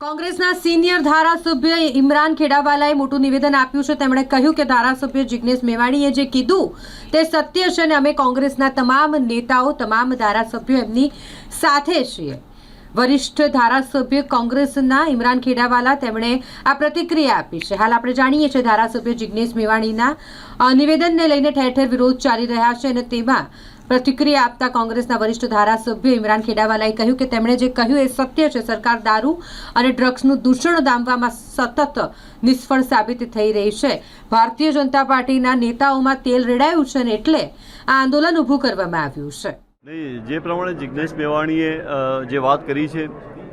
કોંગ્રેસના સિનિયર ધારાસભ્ય ઇમરાન ખેડાવાલાએ મોટું નિવેદન આપ્યું છે. તેમણે કહ્યું કે ધારાસભ્ય જિગ્નેશ મેવાણીએ જે કીધું તે સત્ય છે અને અમે કોંગ્રેસના તમામ નેતાઓ, તમામ ધારાસભ્યો એમની સાથે છીએ. વરિષ્ઠ ધારાસભ્ય કોંગ્રેસના ઇમરાન ખેડાવાલા તેમણે આ પ્રતિક્રિયા આપી છે. હાલ આપણે જાણીએ છીએ ધારાસભ્ય જિગ્નેશ મેવાણીના નિવેદનને લઈને ઠેર ઠેર વિરોધ ચાલી રહ્યા છે અને તેમાં પ્રતિક્રિયા આપતા કોંગ્રેસના વરિષ્ઠ ધારાસભ્ય ઇમરાન ખેડાવાલાએ કહ્યું કે તેમણે જે કહ્યું એ સત્ય છે. સરકાર દારૂ અને ડ્રગ્સનું દૂષણ દામવામાં સતત નિષ્ફળ સાબિત થઈ રહી છે. ભારતીય જનતા પાર્ટીના નેતાઓમાં તેલ રેડાયું છે અને એટલે આ આંદોલન ઊભું કરવામાં આવ્યું છે. જે પ્રમાણે જિજ્ઞેશ મેવાણીએ જે વાત કરી છે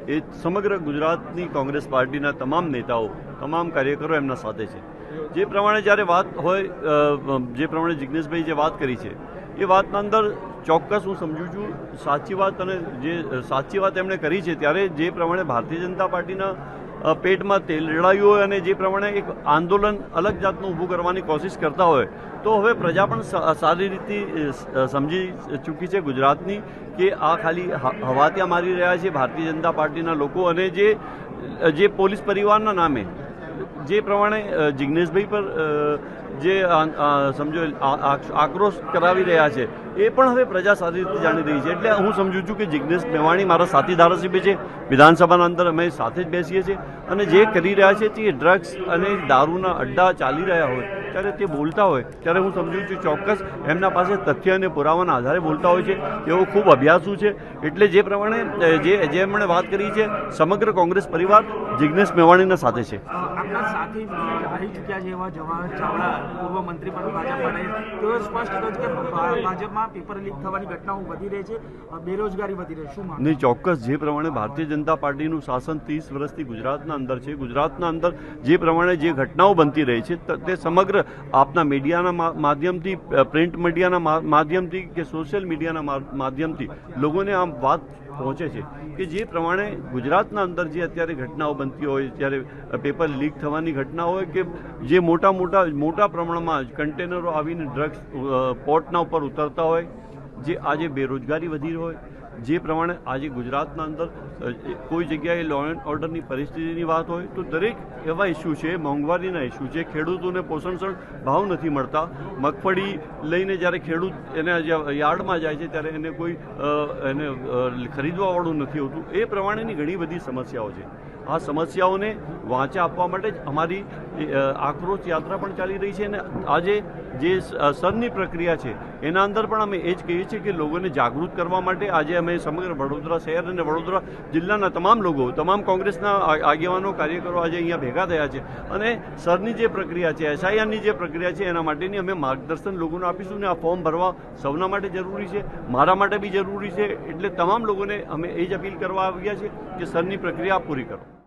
એ સમગ્ર ગુજરાતની કોંગ્રેસ પાર્ટીના તમામ નેતાઓ, તમામ કાર્યકરો એમના સાથે છે. જે પ્રમાણે જ્યારે વાત હોય જે પ્રમાણે જિજ્ઞેશભાઈ જે વાત કરી છે એ વાતના અંદર ચોક્કસ હું સમજું છું. સાચી વાત અને જે, સાચી વાત એમણે કરી છે, ત્યારે જે પ્રમાણે ભારતીય જનતા પાર્ટીના પેટમાં તેલ રેડાયું હોય અને જે પ્રમાણે એક આંદોલન અલગ જાતનું ઊભું કરવાની કોશિશ કરતા હોય, તો હવે પ્રજા પણ સારી રીતે સમજી ચૂકી છે ગુજરાતની કે આ ખાલી હ- ત્યાં મારી રહ્યા છે ભારતીય જનતા પાર્ટીના લોકો અને જે જે પોલીસ પરિવારના નામે જે પ્રમાણે જિગ્નેશભાઈ પર જે સમજો આક્રોશ કરાવી રહ્યા છે, એ પણ હવે પ્રજા સારી રીતે જાણી રહી છે. એટલે હું સમજુ છું કે જિજ્ઞેશ મેવાણી મારા સાથી ધારાસભ્ય છે. વિધાનસભાના અંદર અમે સાથે જ બેસીએ છીએ. અને જે કરી રહ્યા છે તે ડ્રગ્સ અને દારૂના અડ્ડા ચાલી રહ્યા હોય, ત્યારે તે બોલતા હોય. ત્યારે હું સમજુ છું ચોક્કસ એમના પાસે તથ્ય અને પુરાવાના આધારે બોલતા હોય છે. તેઓ ખૂબ અભ્યાસુ છે. એટલે જે પ્રમાણે જે જે એમણે વાત કરી છે, સમગ્ર કોંગ્રેસ પરિવાર જિજ્ઞેશ મેવાણીના સાથે છે. સાથી આવી ચૂક્યા છે એવા જવાહર ચાવડા પૂર્વ મંત્રી પણ ભાજપમાં રહે તેઓએ સ્પષ્ટ કહ્યું કે ભાજપમાં પેપર લીક થવાની ઘટનાઓ વધી રહી છે બેરોજગારી વધી રહી શું નહીં, ચોક્કસ. જે પ્રમાણે ભારતીય જનતા પાર્ટીનું શાસન ત્રીસ વર્ષથી ગુજરાતના અંદર છે. ગુજરાતના અંદર જે પ્રમાણે જે ઘટનાઓ બનતી રહી છે, તે સમગ્ર આપના મીડિયાના માધ્યમથી પ્રિન્ટ મીડિયાના માધ્યમથી કે સોશિયલ મીડિયાના માધ્યમથી લોકોને આમ વાત પહોંચે છે. કે જે પ્રમાણે ગુજરાતના અંદર જે અત્યારે ઘટનાઓ બનતી હોય, જ્યારે પેપર લીક થવાની ઘટના હોય કે જે મોટા મોટા મોટા પ્રમાણમાં કન્ટેનરો આવીને ડ્રગ્સ પોર્ટના ઉપર ઉતરતા હોય, જે આજે બેરોજગારી વધી હોય જે પ્રમાણે આજે ગુજરાતના અંદર કોઈ જગ્યાએ લો એન્ડ ઓર્ડરની પરિસ્થિતિની વાત હોય તો દરેક એવા ઇસ્યુ છે, મોંઘવારીના ઇસ્યુ છે, ખેડૂતોને પોષણસણ ભાવ નથી મળતા. મગફળી લઈને જ્યારે ખેડૂત એને યાર્ડમાં જાય છે, ત્યારે એને કોઈ એને ખરીદવાવાળું નથી હોતું. એ પ્રમાણેની ઘણી બધી સમસ્યાઓ છે. આ સમસ્યાઓને વાંચા આપવા માટે જ અમારી આક્રોશ યાત્રા પણ ચાલી રહી છે અને આજે જે સરની પ્રક્રિયા છે, એના અંદર પણ અમે એ જ કહીએ છીએ કે લોકોને જાગૃત કરવા માટે આજે અમે સમગ્ર વડોદરા શહેર અને વડોદરા જિલ્લાના તમામ લોકો, તમામ કોંગ્રેસના આગેવાનો, કાર્યકરો આજે અહીંયા ભેગા થયા છે. અને સરની જે પ્રક્રિયા છે, એસઆઈઆરની જે પ્રક્રિયા છે, એના માટેની અમે માર્ગદર્શન લોકોને આપીશું ને આ ફોર્મ ભરવા સૌના માટે જરૂરી છે, મારા માટે બી જરૂરી છે. એટલે તમામ લોકોને અમે એ જ અપીલ કરવા આવ્યા છે કે સરની પ્રક્રિયા પૂરી કરો.